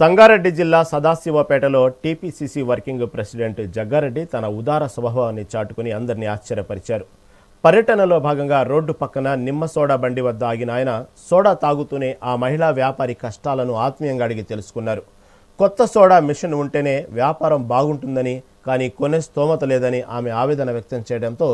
సంగారెడ్డి జిల్లా సదాశివపేటలో TPCC working president Jaggareddy తన ఉదార స్వభావాన్ని చాటుకుని అందరినీ ఆశ్చర్యపరిచారు. పర్యటనలో భాగంగా రోడ్డు పక్కన నిమ్మ సోడా బండి వద్ద ఆగిన ఆయన సోడా తాగుతూనే ఆ మహిళా వ్యాపారి కష్టాలను ఆత్మీయంగా అడిగి తెలుసుకున్నారు. కొత్త సోడా మిషన్ ఉంటేనే వ్యాపారం బాగుంటుందని కానీ కొనే స్తోమత లేదని ఆమె ఆవేదన వ్యక్తం చేయడంతో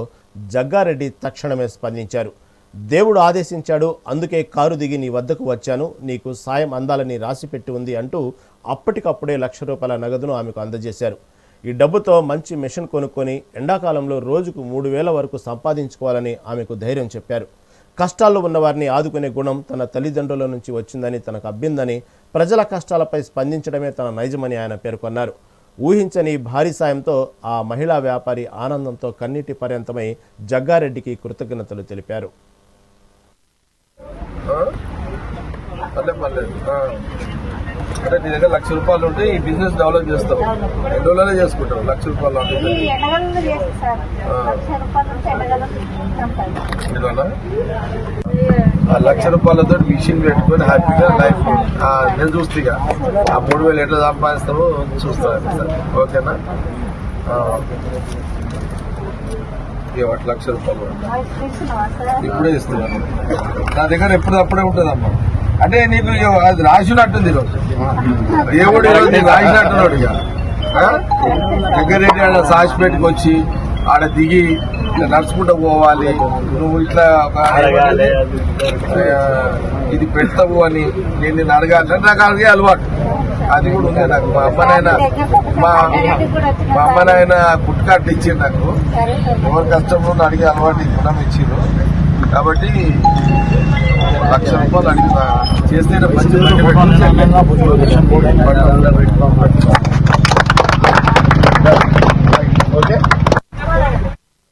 జగ్గారెడ్డి తక్షణమే స్పందించారు. దేవుడు ఆదేశించాడు అందుకే కారు దిగి నీ వద్దకు వచ్చాను నీకు సాయం అందాలని రాసిపెట్టి ఉంది అంటూ అప్పటికప్పుడే లక్ష రూపాయల నగదును ఆమెకు అందజేశారు. ఈ డబ్బుతో మంచి మిషన్ కొనుక్కొని ఎండాకాలంలో రోజుకు మూడు వేల వరకు సంపాదించుకోవాలని ఆమెకు ధైర్యం చెప్పారు. కష్టాల్లో ఉన్నవారిని ఆదుకునే గుణం తన తల్లిదండ్రుల నుంచి వచ్చిందని తనకు అబ్బిందని ప్రజల కష్టాలపై స్పందించడమే తన నైజమని ఆయన పేర్కొన్నారు. ఊహించని భారీ సాయంతో ఆ మహిళా వ్యాపారి ఆనందంతో కన్నీటి పర్యంతమై జగ్గారెడ్డికి కృతజ్ఞతలు తెలిపారు. పర్లేదు పర్లేదు. అంటే నీ దగ్గర లక్ష రూపాయలు ఉంటే ఈ బిజినెస్ డెవలప్ చేస్తావు. ఎన్ని రోజులనే చేసుకుంటావు లక్ష రూపాయలు? ఆ. లక్ష రూపాయలతో మిషన్ పెట్టుకొని హ్యాపీగా లైఫ్. నేను చూస్తే ఇక. ఆ మూడు వేలు ఎట్లా సంపాదిస్తావో చూస్తాను సార్. ఓకేనా? ఒకటి లక్ష రూపాయలు. ఇప్పుడే ఇస్తున్నాను నా దగ్గర ఎప్పుడు అప్పుడే ఉంటుందమ్మా. అంటే నీకు అది రాసినట్టుంది ఈరోజు. దేవుడు ఈరోజు నీకు రాసినట్టున్నాడు ఇక. ఆ? దగ్గర ఆడ సాసిపేటకి వచ్చి ఆడ దిగి ఇట్లా నడుచుకుంటూ పోవాలి. నువ్వు ఇట్లా ఇది పెడతావు అని నేను నిన్ను అడగాలి. అడిగే అలవాటు. అది కూడా ఉంది నాకు. మా అమ్మనైనా మా మా అమ్మనైనా పుట్టుకాట్లు ఇచ్చింది నాకు. ఎవరి కష్టంలో అడిగే అలవాటు గుణం ఇచ్చిండ్రు కాబట్టి లక్ష రూపాయలు అడిగిన చేస్తే మంచి